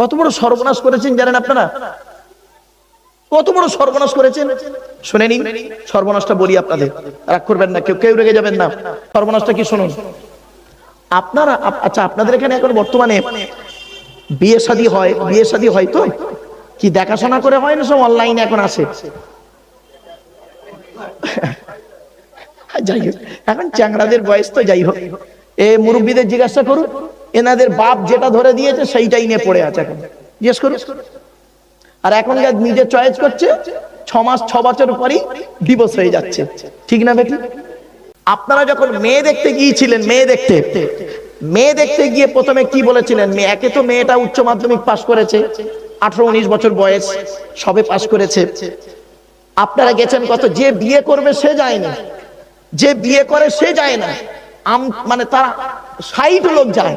কত বড় সর্বনাশ করেছেন জানেন আপনারা? কত বড় সর্বনাশ করেছেন? শুনে নিন সর্বনাশটা বলি আপনাদের। রাগ করবেন না, কেউ কেউ রেগে যাবেন না। সর্বনাশটা কি শুনুন? আপনারা আচ্ছা আপনাদের এখানে এখন বর্তমানে বিয়ে শাদী হয়, বিয়ে শাদী হয় তো? কি দেখাশোনা করে হয় না সব অনলাইনে এখন আসে যাই হোক, এখন চ্যাংড়াদের বয়স তো যাই হোক। এ মুরব্বীদের জিজ্ঞাসা করুন, এনাদের বাপ যেটা ধরে দিয়েছে সেইটাই নিয়ে পড়ে আছে এখন। জিজ্ঞেস করুন। আর এখন যা নিজে চয়েস করছে, ছ মাস, ছ বছর পরই ডিভোর্স হয়ে যাচ্ছে। ঠিক না বেটি? আপনারা যখন মেয়ে দেখতে গিয়েছিলেন, মেয়ে দেখতে মেয়ে দেখতে গিয়ে প্রথমে কি বলেছিলেন? একে তো মেয়েটা উচ্চ মাধ্যমিক পাশ করেছে, আঠারো, উনিশ বছর বয়স, সবে পাশ করেছে। আপনারা গেছেন কত? যে বিয়ে করবে সে যায় না। যে বিয়ে করে সে যায় না। মানে তারা ষাট লোক যায়।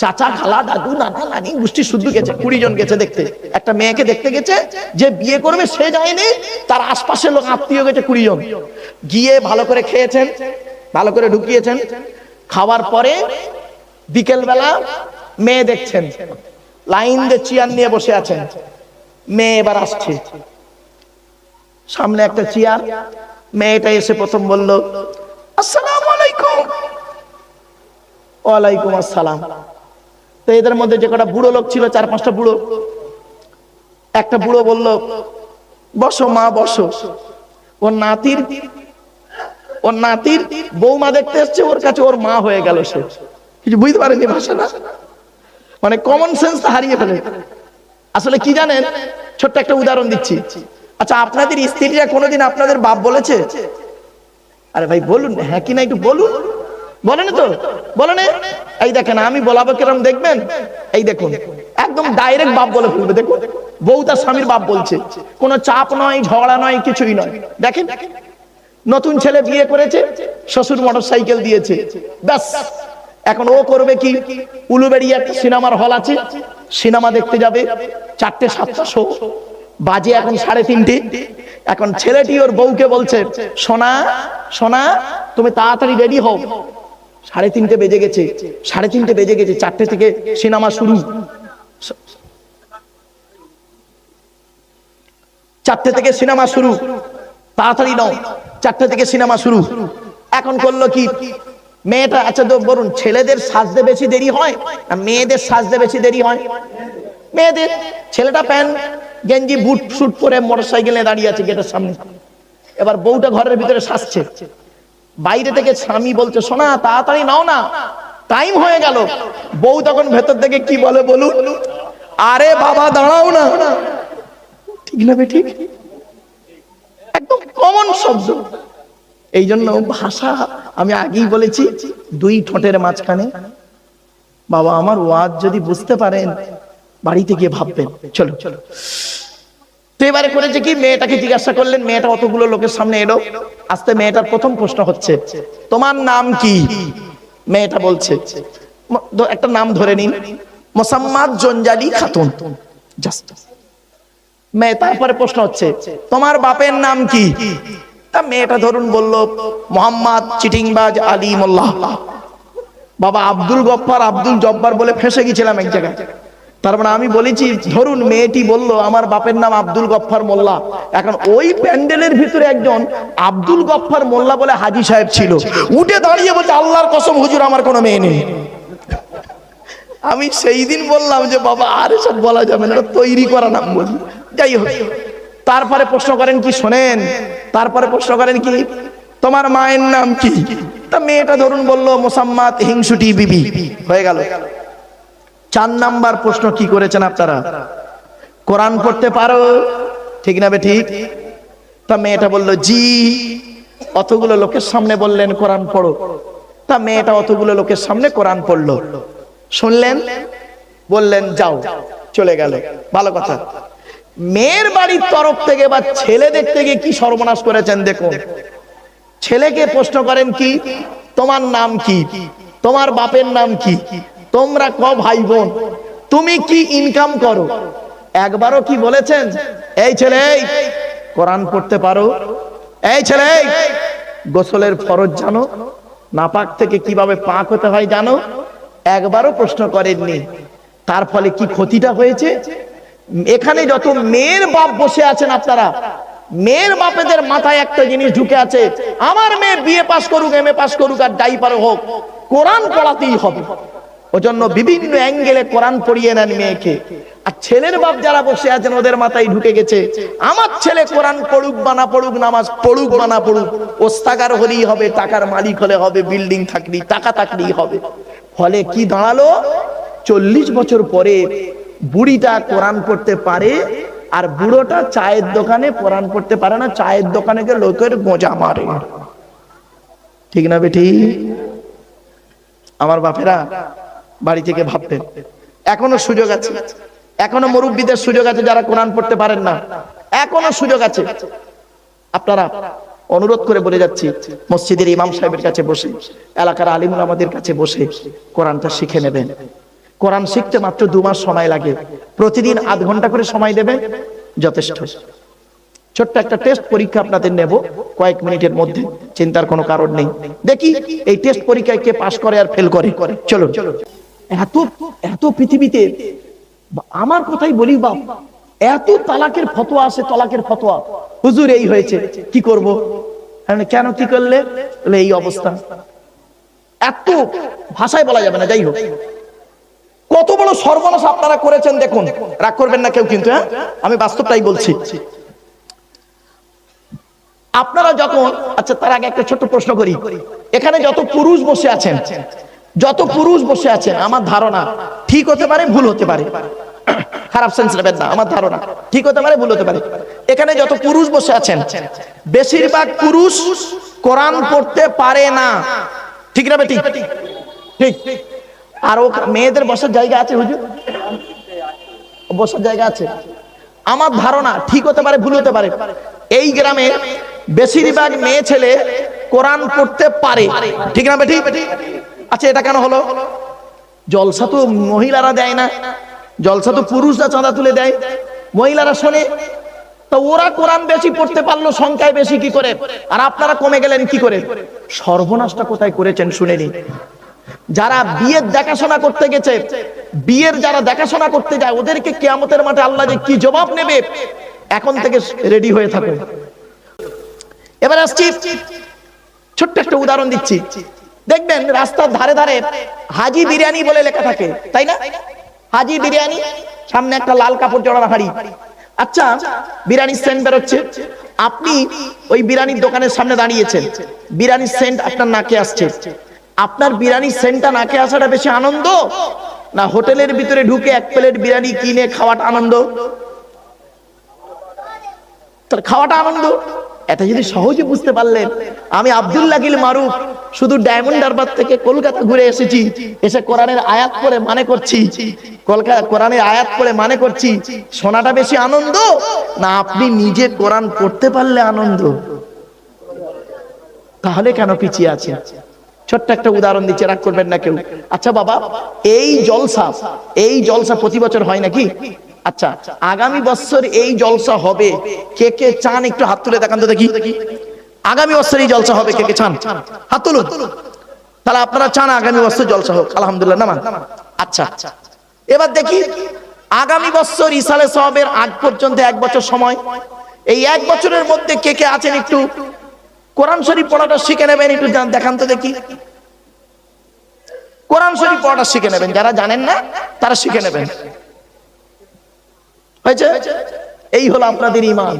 চাচা, খালা, দাদু, নানা, নানি, গোষ্ঠী শুদ্ধ গেছে, কুড়ি জন গেছে দেখতে। একটা মেয়েকে দেখতে গেছে, যে বিয়ে করবে, সে যায়নি, তার আশপাশের লোক আত্মীয় গেছে কুড়ি জন। গিয়ে ভালো করে খেয়েছেন, ভালো করে ঢুকিয়েছেন। খাওয়ার পরে বিকেল বেলা মেয়ে দেখছেন, লাইন দিয়ে চেয়ার নিয়ে বসে আছেন। মেয়ে এবার আসছে। সামনে একটা চেয়ার, মেয়েটা এসে প্রথম বলল, আসসালামু ওয়ালাইকুম আসসালাম। তো এদের মধ্যে যে কটা বুড়ো লোক ছিল, চার পাঁচটা বুড়ো, একটা বুড়ো বলল, বসো মা, বসো। ওর নাতির ওর নাতির বৌমা দেখতে এসছে, ওর কাছে ওর মা হয়ে গেল সে। কিছু বুঝতে পারেনি ভাষাটা? মানে কমন সেন্স হারিয়ে ফেলে। আসলে কি জানেন? ছোট্ট একটা উদাহরণ দিচ্ছি। আচ্ছা আপনাদের স্ত্রীরা কোনোদিন আপনাদের বাপ বলেছে? আরে ভাই, বলুন। হ্যাঁ কি না একটু বলুন। বলেন তো? বলেন এই দেখেন, আমি বলাবো কিরম দেখবেন? এই দেখুন, একদম ডাইরেক্ট বাপ বলে ফেলবে দেখুন। বউ তার স্বামীর বাপ বলছে, কোনো চাপ নয়, ঝগড়া নয়, কিছুই নয়। দেখেন, নতুন ছেলে বিয়ে করেছে, শ্বশুর মোটর সাইকেল দিয়েছে। ব্যাস, এখন ও করবে কি? উলুবেড়িয়া সিনেমার হল আছে, সিনেমা দেখতে যাবে, চারটে, সাতটা শো বাজে এখন সাড়ে তিনটে। এখন ছেলেটি ওর বউকে বলছে, সোনা সোনা, তুমি তাড়াতাড়ি রেডি হও। সাড়ে তিনটে বেজে গেছে। সাড়ে তিনটে বেজে গেছে, চারটে থেকে সিনেমা শুরু। চারটে থেকে সিনেমা শুরু। তাড়াতাড়ি নাও, চারটে থেকে সিনেমা শুরু। এখন করল কি? মেয়েটা আচ্ছা তো বলুন, ছেলেদের সাজতে বেশি দেরি হয় না মেয়েদের সাজতে বেশি দেরি হয়? মেয়েদের, ছেলেটা প্যান্ট, গেঞ্জি, বুট শুট পরে মোটর সাইকেলে দাঁড়িয়ে আছে গেটের সামনে। এবার বউটা ঘরের ভিতরে সাজছে। বাইরে থেকে স্বামী বলছে শোনা তাড়াতাড়ি নাও না। টাইম হয়ে গেল। বউ তখন ভেতর থেকে কি বলে বলুন? আরে বাবা, দাঁড়াও না। ঠিক না ঠিক? একদম কমন শব্দ। এই জন্য ভাষা আমি আগেই বলেছি, দুই ঠোঁটের মাঝখানে। বাবা, আমার ওয়াজ যদি বুঝতে পারেন, বাড়িতে গিয়ে ভাববেন। চলো চলো। তো এবারে করেছে কি? মেয়েটাকে জিজ্ঞাসা করলেন, মেয়েটা অতগুলো লোকের সামনে এলো। আস্তে মেয়েটার প্রথম প্রশ্ন হচ্ছে, তোমার নাম কি? মেয়েটা বলছে একটা নাম ধরে নিন, মোসাম্মাদ জঞ্জালি খাতুন। মেয়ে, তারপরে প্রশ্ন হচ্ছে, তোমার বাপের নাম কি? তা মেয়েটা ধরুন বলল, মোহাম্মদ চিটিংবাজ আলী মোল্লাহ বাবা আব্দুল গফফার আব্দুল জব্বার বলে ফেসে গেছিলাম এক জায়গায়। তার মানে আমি বলেছি, ধরুন মেয়েটি বলল, আমার বাপের নাম আব্দুল গফফার মোল্লা। এখন ওই প্যান্ডেলের ভিতরে একজন আব্দুল গফফার মোল্লা বলে হাজি সাহেব ছিল। উঠে দাঁড়িয়ে বলছে, আল্লাহর কসম, হুজুর, আমার কোনো মেয়ে নেই। আমি সেই দিন বললাম যে, বাবা, আর সব বলা যাবে না তৈরি করা নাম বলি। যাই হোক, তারপরে প্রশ্ন করেন কি, শোনেন, তারপরে প্রশ্ন করেন কি, তোমার মায়ের নাম কি? তা মেয়েটা ধরুন বলল মোসাম্মাত হিংসুটি বিবি। হয়ে গেল। চার নাম্বার প্রশ্ন কি করেছেন আপনারা? কোরআন পড়তে পারো? ঠিক না বে ঠিক? তা মেয়েটা বলল, জি। অতগুলো লোকের সামনে বললেন, কোরআন পড়ো। তা মেয়েটা অতগুলো লোকের সামনে কোরআন পড়ল। শুনলেন? বললেন, যাও। চলে গেল। ভালো কথা। মেয়ের বাড়ির তরফ থেকে বা ছেলে দেখতে গিয়ে কি সর্বনাশ করেছেন দেখুন। ছেলেকে প্রশ্ন করেন কি, তোমার নাম কি? তোমার বাপের নাম কি? তোমরা ক ভাই বোন তুমি কি ইনকাম করো? একবারও কি বলেছেন? এই ছেলে, কোরআন পড়তে পারো? এই ছেলে, গোসলের ফরজ জানো? নাপাক থেকে কীভাবে পাক হতে হয় জানো? একবারও প্রশ্ন করেননি। তার ফলে কি ক্ষতিটা হয়েছে? এখানে যত মেয়ের বাপ বসে আছেন আপনারা, মেয়ের বাপেদের মাথায় একটা জিনিস ঢুকে আছে। আমার মেয়ে বিয়ে পাস করুক এম এ পাস করুক আর ডাইপার হোক, কোরআন পড়াতেই হবে। ওজন্য বিভিন্ন অ্যাঙ্গেলে কোরআন পড়িয়ে নেন মেয়েকে। আর ছেলের বাপ যারা বসে আছেন, ওদের মাথায় ঢুকে গেছে, আমার ছেলে কোরআন পড়ুক বানা পড়ুক, নামাজ পড়ুক বানা পড়ুক, ওস্তাগার হলেই হবে, টাকার মালিক হলে হবে, বিল্ডিং থাকলেই, টাকা থাকলেই হবে। ফলে কি দাঁড়াল? চল্লিশ বছর পরে বুড়িটা কোরআন পড়তে পারে, আর বুড়োটা চায়ের দোকানে কোরআন পড়তে পারে না, চায়ের দোকানে গিয়ে লোকের গোজা মারে। ঠিক না বেটি? আমার বাপেরা বাড়ি থেকে ভাবতেন এখনও সুযোগ আছে। এখনও মুরব্বীদের সুযোগ আছে যারা কোরআন পড়তে পারেন না। এখনও সুযোগ আছে। আপনারা অনুরোধ করে বলে যাচ্ছি, মসজিদের ইমাম সাহেবের কাছে বসে, এলাকার আলিমুল আমাদের কাছে বসে কোরআনটা শিখে নেবেন। কোরআন শিখতে মাত্র দু মাস সময় লাগে। প্রতিদিন আধ ঘণ্টা করে সময় দেবে? যথেষ্ট। ছোট্ট একটা টেস্ট পরীক্ষা আপনাদের নেব। কয়েক মিনিটের মধ্যে, চিন্তার কোনো কারণ নেই। দেখি, এই টেস্ট পরীক্ষায় কে পাশ করে আর ফেল করে। চলো চলো এত এত পৃথিবীতে আমার কথাই বলি বাপ এত তালাকের ফতোয়া আছে, তালাকের ফতোয়া। হুজুর, এই হয়েছে, কি করব? আমি কেন কি করলে? এই অবস্থা। এত ভাষায় বলা যাবে না, যাই হোক। কত বড় সর্বনাশ আপনারা করেছেন, দেখুন। রাগ করবেন না কেউ কিন্তু হ্যাঁ? আমি বাস্তবটাই বলছি। আপনারা যখন আচ্ছা তার আগে একটা ছোট্ট প্রশ্ন করি। এখানে যত পুরুষ বসে আছেন যত পুরুষ বসে আছেন, আমার ধারণা ঠিক হতে পারে, ভুল হতে পারে। খারাপ সেন্স নেবেন না, আমার ধারণা ঠিক হতে পারে, ভুল হতে পারে। এখানে যত পুরুষ বসে আছেন, বেশিরভাগ পুরুষ কোরআন পড়তে পারে না। ঠিক না বেটি? ঠিক। আর ও মেয়েদের বসার জায়গা আছে হুজুর? বসার জায়গা আছে। আমার ধারণা ঠিক হতে পারে, ভুল হতে পারে। এই গ্রামে বেশিরভাগ মেয়ে ছেলে কোরআন পড়তে পারে। ঠিক না বেটি? আচ্ছা এটা কেন হলো? জলসা তো মহিলারা দেয় না। জলসা তো পুরুষরা চাঁদা তুলে দেয়। মহিলারা শোনে, তো ওরা কোরআন বেশি পড়তে পারল, সংখ্যায় বেশি কি করে? আর আপনারা কমে গেলেন কি করে? সর্বনাশটা কোথায় করেছেন শুনেনি। যারা বিয়ের দেখাশোনা করতে গেছে, বিয়ের যারা দেখাশোনা করতে যায়, ওদেরকে কেয়ামতের মাঠে আল্লাহ যে কি জবাব নেবে, এখন থেকে রেডি হয়ে থাকুন। এবার আসছি, ছোট্ট একটা উদাহরণ দিচ্ছি। দেখবেন রাস্তার ধারে ধারে হাজি বিরিয়ানি বলে লেখা থাকে, তাই না? হাজি বিরিয়ানি, সামনে একটা লাল কাপড় জড়ানো হাড়ি। আচ্ছা বিরিয়ানির সেন্ট বেরোচ্ছে। আপনি ওই বিরিয়ানির দোকানের সামনে দাঁড়িয়েছেন। বিরিয়ানির সেন্ট আপনার নাকে আসছে। আপনার বিরিয়ানির সেন্টটা নাকে আসাটা বেশি আনন্দ? না হোটেলের ভিতরে ঢুকে এক প্লেট বিরিয়ানি কিনে খাওয়াটা আনন্দ? তার খাওয়াটা আনন্দ? এটা যদি সহজে বুঝতে পারলেন, আমি আব্দুল্লাহ গিল মারুফ শুধু ডায়মন্ড হারবার থেকে কলকাতা ঘুরে এসেছি। এসে কোরআনের আয়াত পড়ে মানে করছি। কলকাতা কোরআনের আয়াত পড়ে মানে করছি। শোনাটা বেশি আনন্দ? না, আপনি নিজে কোরআন পড়তে পারলে আনন্দ। তাহলে কেন পিছিয়ে আছে ছোট্ট একটা উদাহরণ দিচ্ছে, রাগ করবেন না কেউ। আচ্ছা বাবা, এই জলসা এই জলসা প্রতি বছর হয় নাকি? আচ্ছা আগামী বছর এই জলসা হবে। কে কে চান একটু হাত তুলে দেখান তো দেখি। আগামী বছর এই জলসা হবে, কে কে চান? হাত তুলুন। তাহলে আপনারা চান আগামী বছর জলসা হোক। আলহামদুলিল্লাহ, নামান। আচ্ছা। এবার দেখি, আগামী বছর ইসালে সবের আগ পর্যন্ত এক বছর সময়। এই এক বছরের মধ্যে কে কে আছেন একটু কোরআন শরীফ পড়াটা শিখে নেবেন, একটু দেখান তো দেখি। কোরআন শরীফ পড়াটা শিখে নেবেন। যারা জানেন না, তারা শিখে নেবেন। হয়েছে? এই হলো আপনাদের ইমান।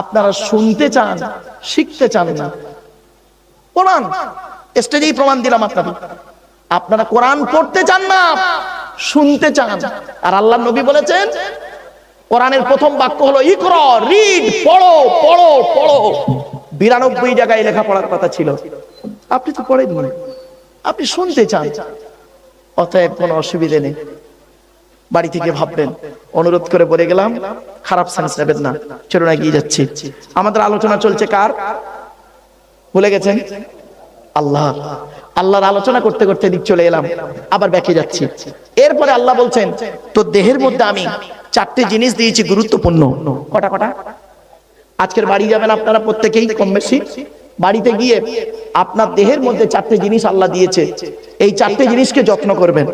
আপনারা শুনতে চান, শিখতে চান না। কোরআন স্টেজেই প্রমাণ দিলাম আপনাদের। আপনারা কোরআন পড়তে চান না, শুনতে চান। আর আল্লাহ নবী বলেছেন, কোরআনের প্রথম বাক্য হলো, ইকর, রিড, পড়ো পড়ো পড়ো। বিরানব্বই জায়গায় লেখাপড়ার কথা ছিল। আপনি তো পড়েননি। আপনি শুনতে চান। অতএব কোনো অসুবিধে নেই। বাড়ি থেকে ভাববেন অনুরোধ করে বলে গেলাম, খারাপ সেন্স নেবেন না, চলুন এগিয়ে যাচ্ছি। আমাদের আলোচনা চলছে কার? ভুলে গেছেন? আল্লাহ। আল্লাহর আলোচনা করতে করতে দিক চলে এলাম, আবার ব্যাকে যাচ্ছি। এরপরে আল্লাহ বলছেন, তো দেহের মধ্যে আমি চারটে জিনিস দিয়েছি গুরুত্বপূর্ণ। কটা কটা? আজকের বাড়ি যাবেন আপনারা প্রত্যেকেই কম বেশি? বাড়িতে গিয়ে আপনার দেহের মধ্যে চারটে জিনিস আল্লাহ দিয়েছে। এই চারটে জিনিসকে যত্ন করবেন।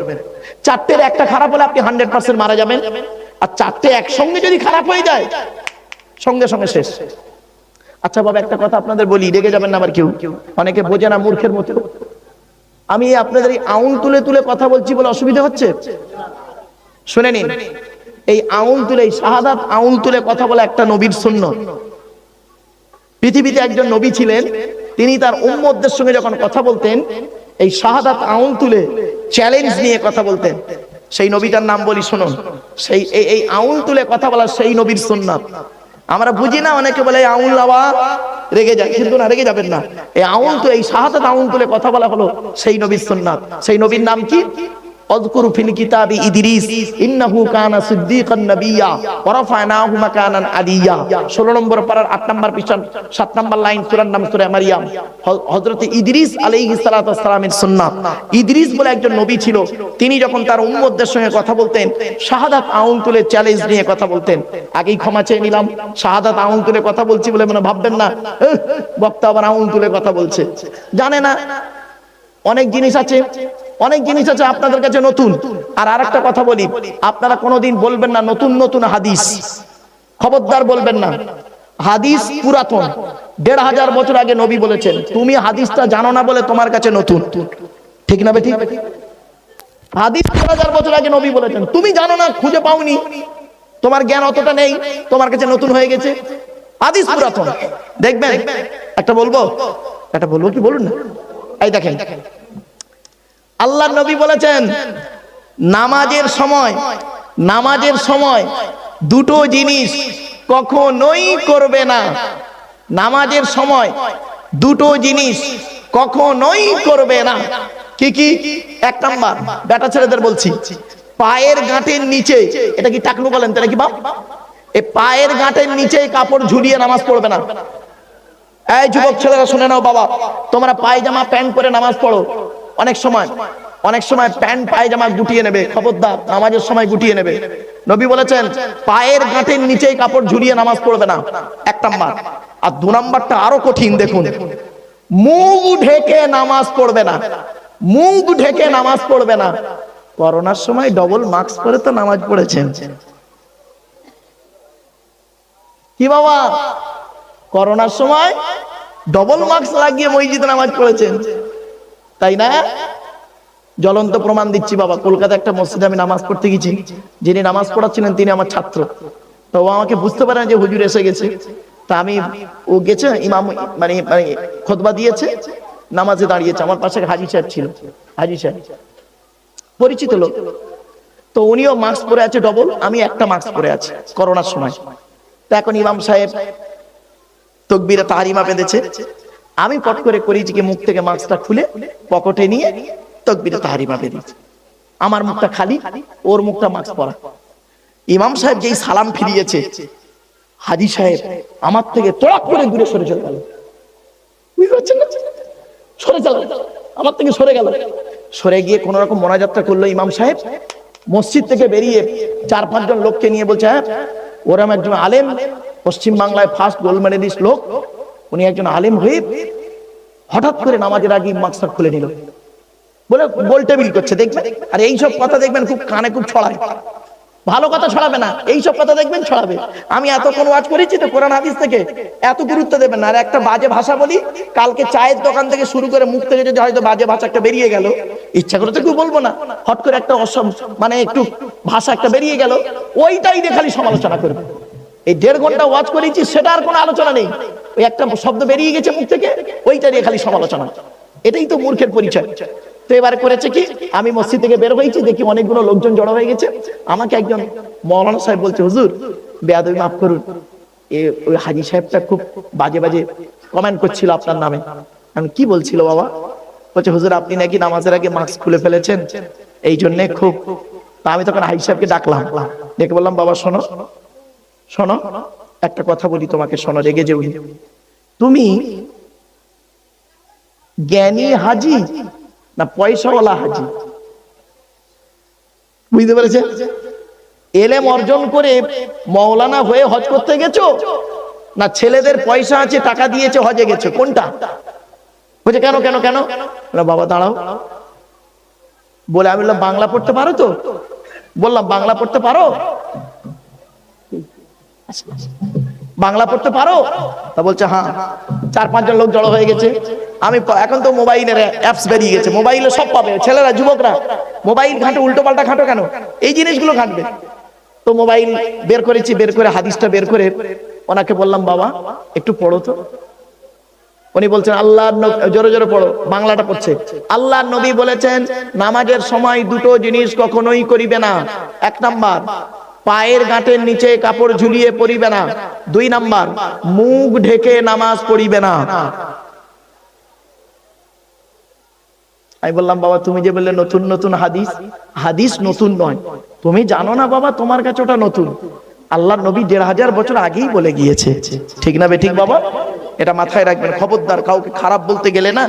চারটের একটা খারাপ হলে আপনি হান্ড্রেড পার্সেন্ট মারা যাবেন। আর চারটে একসঙ্গে যদি খারাপ হয়ে যায় সঙ্গে সঙ্গে শেষ। আচ্ছা বাবা একটা কথা আপনাদের বলি রেগে যাবেন না আবার কেউ? অনেকে বোঝে না মূর্খের মতো। আমি আপনাদের এই আউন তুলে তুলে কথা বলছি বলে অসুবিধা হচ্ছে? শুনে নিন। এই আউন তুলে এই শাহাদাত আউন তুলে কথা বলে একটা নবীর শূন্য পৃথিবীতে একজন নবী ছিলেন, তিনি তার উম্মতদের সঙ্গে যখন কথা বলতেন, এই শাহাদাত আউন তুলে চ্যালেঞ্জ নিয়ে কথা বলতেন। সেই নবীটার নাম বলি শুনুন, সেই এই এই আউন তুলে কথা বলা সেই নবীর সুন্নাত। আমরা বুঝি না, অনেকে বলে আউন লাওয়া রেগে যায়, কিন্তু না, রেগে যাবেন না। এই আউন তো, এই শাহাদাত আউন তুলে কথা বলা হলো সেই নবীর সুন্নাত। সেই নবীর নাম কি? اذكر في الكتاب ادريس انه كان صديقا نبيا ورفعناه مكانا عليا 16 নম্বর পারার 8 নম্বর পৃষ্ঠা 7 নম্বর লাইন সূরার নাম সূরা মারিয়াম হযরত ইদ্রিস আলাইহিস সালাতু ওয়াসসালামের সুন্নাত ইদ্রিস বলে একজন নবী ছিল তিনি যখন তার উম্মতদের সঙ্গে কথা বলতেন শাহাদাত আউন তুলে চ্যালেঞ্জ নিয়ে কথা বলতেন আগেই ক্ষমা চেয়ে নিলাম শাহাদাত আউন তুলে কথা বলছি বলে মনে ভাববেন না এহ, বক্তা আবার আউন তুলে কথা বলছে জানে না অনেক জিনিস আছে, অনেক জিনিস আছে আপনাদের কাছে নতুন। আর আরেকটা কথা বলি, আপনারা কোনোদিন বলবেন না নতুন নতুন হাদিস। খবরদার বলবেন না। হাদিস পুরাতন। দেড় হাজার বছর আগে নবী বলেছেন, তুমি হাদিসটা জানো না বলে তোমার কাছে নতুন। ঠিক না বেঠিক? হাদিস দেড় হাজার বছর আগে নবী বলেছেন, তুমি জানো না, খুঁজে পাওনি। তোমার জ্ঞান অতটা নেই, তোমার কাছে নতুন হয়ে গেছে। হাদিস পুরাতন। দেখবেন, একটা বলব? একটা বলব কি? বলুন না। এই দেখেন। আল্লাহ নবী বলেছেন, নামাজের সময় নামাজের সময় দুটো জিনিস কখনোই করবে না। নামাজের সময় দুটো জিনিস কখনোই করবে না। কি কি? এক নাম্বার, বেটা ছেলেদের বলছি, পায়ের গাঁটের নিচে, এটা কি টাকলু বলেন তাহলে কি বাপ? এই পায়ের গাঁটের নিচে কাপড় ঝুলিয়ে নামাজ পড়বে না। এই যুবক ছেলেরা, শুনে নাও বাবা, তোমরা পায়জামা, প্যান্ট পরে নামাজ পড়ো। অনেক সময় অনেক সময় প্যান্ট, পায়জামা গুটিয়ে নেবে, খবরদার, নামাজের সময় গুটিয়ে নেবে। নবী বলেছেন, পায়ের গাঁটের নিচেই কাপড় ঝুলিয়ে নামাজ পড়বে না। এক নাম্বার। আর দু নাম্বারটা আরও কঠিন, দেখুন। মুখ ঢেকে নামাজ পড়বে না। মুখ ঢেকে নামাজ পড়বে না। করোনার সময় ডবল মাস্ক পরে তো নামাজ পড়েছেন। কি বাবা? করোনার সময় ডবল মাস্ক লাগিয়ে মসজিদে নামাজ পড়েছেন। তাই না? জ্বলন্ত প্রমাণ দিচ্ছি বাবা কলকাতা একটা মসজিদে আমি নামাজ পড়তে গেছি। যিনি নামাজ পড়াচ্ছিলেন, তিনি আমার ছাত্র। তো ও আমাকে বুঝতে পারেন যে হুজুর এসে গেছে। তা আমি, ও গেছে, ইমাম মানে মানে খোদবা দিয়েছে, নামাজে দাঁড়িয়েছে। আমার পাশে হাজি সাহেব ছিল, হাজি সাহেব। পরিচিত লোক। তো উনিও মাস্ক পরে আছে ডবল আমি একটা মাস্ক পরে আছি, করোনার সময়। তো এখন ইমাম সাহেব তকবিরে তাহারিমা বেঁধেছে। আমি পট করে করেছি কি মুখ থেকে মাস্কটা খুলে পকেটে নিয়ে তকবিরে তাহারিমা বেঁধেছি। আমার মুখটা খালি, ওর মুখটা মাস্ক পরা। ইমাম সাহেব যেই সালাম ফিরিয়েছে, হাজি সাহেব আমার থেকে তোড়াক করে দূরে সরে চলে গেল। সরে চলে আমার থেকে সরে গেল। সরে গিয়ে কোন রকম মনাযাত্রা করল ইমাম সাহেব। মসজিদ থেকে বেরিয়ে চার পাঁচজন লোককে নিয়ে বলছে হ্যাঁ ওরম একজন আলেম পশ্চিম বাংলায় ফার্স্ট গোল্ড মেডেলিস্ট লোক। উনি একজন আলেম হয়ে হঠাৎ করে নামাজের আগে মাস্টার খুলে নিল। বলে গোল টেবিল করছে, দেখবেন? আর এইসব কথা দেখবেন খুব কানে খুব ছড়ায় ভালো কথা ছড়াবে না, এইসব কথা দেখবেন ছড়াবে। আমি এতক্ষণ ওয়াজ করেছি তো কোরআন হাদিস থেকে। এত গুরুত্ব দেবেন না। আর একটা বাজে ভাষা বলি, কালকে চায়ের দোকান থেকে শুরু করে মুখ থেকে যদি হয়তো বাজে ভাষা একটা বেরিয়ে গেল, ইচ্ছা করে তো কেউ বলব না। হট করে একটা অসম মানে একটু ভাষা একটা বেরিয়ে গেল, ওইটাই দিয়ে খালি সমালোচনা করবে। এই দেড় ঘণ্টা ওয়াজ করেছি, সেটা আর কোনো আলোচনা নেই। ওই একটা শব্দ বেরিয়ে গেছে মুখ থেকে, ওইটা নিয়ে খালি সমালোচনা। এটাই তো মূর্খের পরিচয়। তো এবারে করেছে কি, আমি মসজিদ থেকে বের হয়েছি, দেখি অনেকগুলো লোকজন জড়ো হয়ে গেছে। আমাকে একজন মৌলানা সাহেব বলছে, হুজুর, বেয়াদবি মাফ করুন। এ ওই হাজি সাহেবটা খুব বাজে বাজে কমেন্ট করছিল আপনার নামে। আমি কি বলছিল বাবা? বলছে, হুজুর, আপনি নাকি নামাজের আগে মাস্ক খুলে ফেলেছেন? এই জন্যে খুব আমি তখন হাজি সাহেবকে ডাকলাম। ডেকে বললাম, বাবা, শোনো শোনো, একটা কথা বলি তোমাকে, শোনো, রেগে নি। তুমি জ্ঞানী হাজি না পয়সাওয়ালা হাজি? বুঝতে পেরেছে? এলেম অর্জন করে মৌলানা হয়ে হজ করতে গেছো? না ছেলেদের পয়সা আছে, টাকা দিয়েছে, হজে গেছে? কোনটা? বলছে, কেন কেন কেন? বাবা, দাঁড়াও। বলে, আমি বললাম, বাংলা পড়তে পারো তো? বললাম, বাংলা পড়তে পারো? বাংলা পড়তে পারো? তা বলছে হ্যাঁ। চার পাঁচজন লোক জড়ো হয়ে গেছে। আমি এখন তো মোবাইলের অ্যাপস বেরিয়ে গেছে। মোবাইলে সব পাবে। ছেলেরা, যুবকরা, মোবাইল ঘাঁটো, উল্টো পাল্টা ঘাঁটো কেন? এই জিনিসগুলো ঘাঁটবে। তো মোবাইল বের করেছি, বের করে হাদিসটা বের করে ওনাকে বললাম, বাবা, একটু পড়ো তো। উনি বলছেন, আল্লাহর নব- জোরে জোরে পড়ো, বাংলাটা পড়ছে। আল্লাহর নবী বলেছেন, নামাজের সময় দুটো জিনিস কখনোই করিবে না। এক নাম্বার পায়ের গাঁটের নিচে কাপড় ঝুলিয়ে পরিবে না। দুই নাম্বার, মুখ ঢেকে নামাজ পড়িবে না। আমি বললাম, বাবা, তুমি যে বললে নতুন নতুন হাদিস হাদিস নতুন নয়। তুমি জানো না বাবা, তোমার কাছে ওটা নতুন। আল্লাহর নবী দেড় হাজার বছর আগেই বলে গিয়েছে। ঠিক না বে, ঠিক বাবা? এটা মাথায় রাখবেন, খবরদার, কাউকে খারাপ বলতে গেলে না,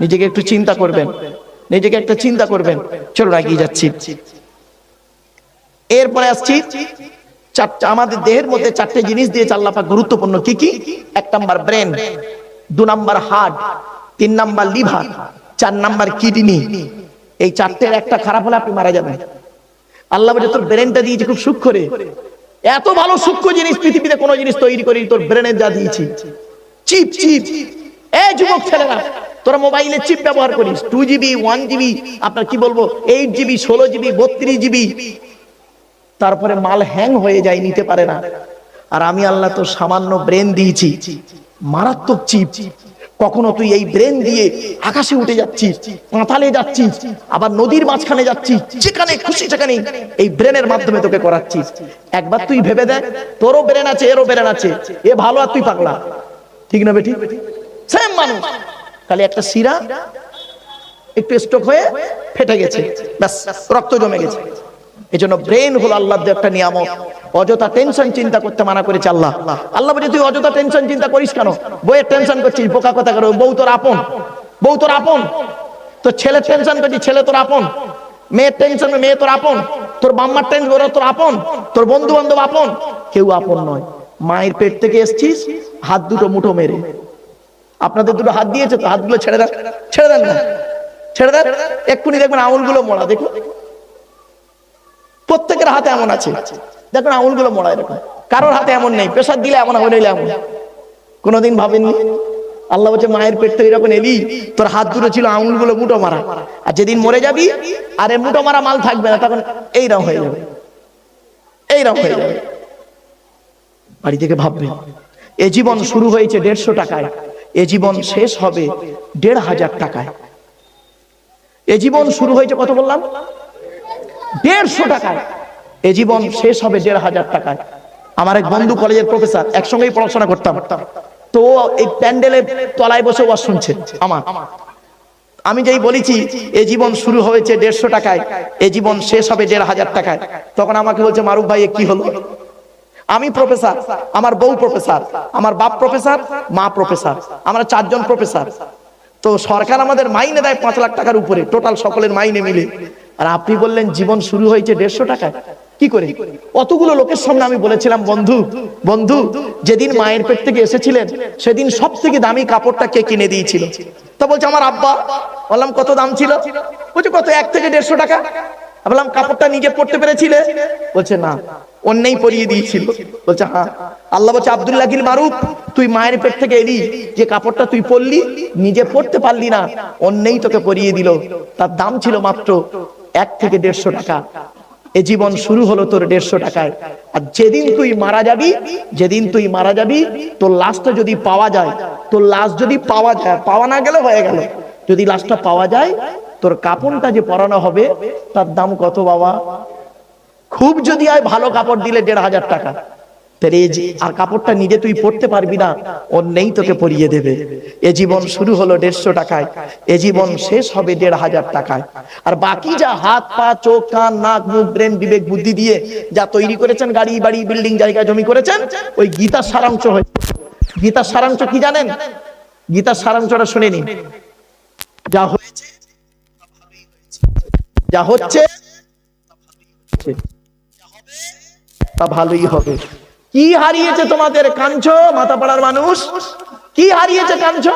নিজেকে একটু চিন্তা করবেন। নিজেকে একটা চিন্তা করবেন। চলো এগিয়ে যাচ্ছি। এরপরে আসছি চারটা, আমাদের দেহের মধ্যে চারটে জিনিস দিয়ে আল্লাহ পাক গুরুত্বপূর্ণ কি কি? এক নাম্বার ব্রেন, দু নাম্বার হার্ট, তিন নাম্বার লিভার, চার নাম্বার কিডনি। এই চারটের একটা খারাপ হলে আপনি মারা যাবেন। আল্লাহ বলে, তোর ব্রেনটা দিয়েছে খুব সূক্ষ্ম রে। এত ভালো সূক্ষ্ম জিনিস পৃথিবীতে কোনো জিনিস তৈরি করি তোর ব্রেনের যা দিয়েছি। Chip chip. এ যুবক ছেলেরা, তোরা মোবাইলে চিপ ব্যবহার করিস। টু জিবি ওয়ান জিবি আপনার কি বলব এইট জিবি ষোলো জিবি বত্রিশ জিবি তারপরে মাল হ্যাং হয়ে যায়, নিতে পারে না। আর আমি আল্লাহ তো সামান্য ব্রেন দিয়েছি। মারাত্মক চিপ কখনো তুই এই ব্রেন দিয়ে আকাশে উঠে যাচ্ছিস, পাতালে যাচ্ছিস, আবার নদীর মাঝখানে যাচ্ছিস, যেখানে খুশি সেখানে এই ব্রেনের মাধ্যমে তোকে করাচ্ছিস। একবার তুই ভেবে দেখ, তোরও ব্রেন আছে, এরও ব্রেন আছে। এ ভালো আর তুই পাগলা। ঠিক না বেটি? সেম মানুষ। খালি একটা শিরা, একটু স্ট্রোক হয়ে ফেটে গেছে। ব্যাস, রক্ত জমে গেছে। এই জন্য ব্রেন হলো আল্লাহর একটা নিয়ামক অযথা টেনশন চিন্তা করতে মানা করেছে আল্লাহ। আল্লাহ বলছে তুই অযথা টেনশন চিন্তা করিস কেন? বইয়ের টেনশন করছিস, বোকা কথা করো, বউ তোর আপন। বউ তোর আপন। তোর ছেলে টেনশন করছিস, ছেলে তোর আপন। মেয়ের টেনশন মেয়ে তোর আপন। তোর বাম্মার টেনশন ওরা তোর আপন। তোর বন্ধু বান্ধব আপন। কেউ আপন নয়। মায়ের পেট থেকে এসছিস, হাত দুটো মুঠো মেরে। আপনাদের দুটো হাত দিয়েছে তো, হাতগুলো ছেড়ে দেন ছেড়ে দেন না। ছেড়ে দেন। এক্ষুনি দেখবেন আঙুলগুলো মোড়া, দেখুন। প্রত্যেকের হাতে এমন আছে। দেখুন, আঙুলগুলো মোড়া এরকম কারোর হাতে এমন নেই। প্রেশার দিলে এমন নইলে এমন। কোনোদিন ভাবেননি? আল্লাহ বলছে, মায়ের পেট থেকে যখন এলি। তোর হাত দুটো ছিল, আঙুলগুলো মুঠো মারা। আর যেদিন মরে যাবি, আর মুঠো মারা মাল থাকবে না, তখন এইরকম হয়ে যাবে। এইরকম হয়ে যাবে। বাড়ি থেকে ভাববে, এ জীবন শুরু হয়েছে দেড়শো টাকায়। এ জীবন শেষ হবে দেড় হাজার টাকায়। এ জীবন শুরু হয়েছে, কত বললাম? দেড়শো টাকায়। এ জীবন শেষ হবে দেড় হাজার টাকায়। আমার এক বন্ধু কলেজের প্রফেসর একসঙ্গেই পড়াশোনা করতাম। তো এই প্যান্ডেলের তলায় বসে ওয়াজ শুনছে আমার। আমি যেই বলেছি, এ জীবন শুরু হয়েছে দেড়শো টাকায়, এ জীবন শেষ হবে দেড় হাজার টাকায়। তখন আমাকে বলছে, মারুফ ভাই কি হলো? আমি প্রফেসর আমার বউ প্রফেসর আমার বাপ প্রফেসর মা প্রফেসর আমরা চারজন প্রফেসর তো সরকার আমাদের মাইনে দেয় পাঁচ লাখ টাকার উপরে টোটাল সকলের মাইনে মিলে। আর আপনি বললেন জীবন শুরু হয়েছে দেড়শো টাকায়। কি করে? অতগুলো লোকের সামনে আমি বলেছিলাম, বন্ধু বন্ধু, যেদিন মায়ের পেট থেকে এসেছিলেন, সেদিন সব থেকে দামি কাপড়টা কে কিনে দিয়েছিল? তা বলছে, আমার আব্বা। বললাম, কত দাম ছিল? বলছে, কত, এক থেকে দেড়শো টাকা। বললাম, কাপড়টা নিজে পড়তে পেরেছিলে? বলছে, না, অন্যই পরিয়ে দিয়েছিল। বলছে হ্যাঁ। আল্লাহ বলছে, আব্দুল্লাহ গিল মারুফ, তুই মায়ের পেট থেকে এলি, যে কাপড়টা তুই পরলি, নিজে পড়তে পারলি না, অন্যই তোকে পরিয়ে দিল। তার দাম ছিল মাত্র এক থেকে দেড়শো টাকা। এ জীবন শুরু হলো তোর দেড়শো টাকায়। আর যেদিন তুই মারা যাবি, যেদিন তুই মারা যাবি, তোর লাশটা যদি পাওয়া যায়, তোর লাশ যদি পাওয়া যায়, পাওয়া না গেলে হয়ে গেল। যদি লাশটা পাওয়া যায়, তোর কাপড়টা যে পরানো হবে, তার দাম কত বাবা? খুব যদি আয়, ভালো কাপড় দিলে দেড় হাজার টাকা। তাহলে আর কাপড়টা নিজে তুই পড়তে পারবি না, অন্যই তোকে পরিয়ে দেবে। এ জীবন শুরু হলো দেড়শো টাকায়, এ জীবন শেষ হবে দেড় হাজার টাকায়। আর বাকি যা হাত, পা, চোখ, কান, নাক, মুখ, ব্রেন, বিবেক, বুদ্ধি দিয়ে যা তৈরি করেছেন, গাড়ি, বাড়ি, বিল্ডিং জায়গা জমি করেছেন, ওই গীতার সারাংশ হয়েছে গীতার সারাংশ কি জানেন? গীতার সারাংশটা শুনে নিন। যা হয়েছে যা হচ্ছে তা ভালোই হবে। কি হারিয়েছে তোমাদের কাঞ্চ মাথাপাড়ার মানুষ? কি হারিয়েছে কাঞ্চ?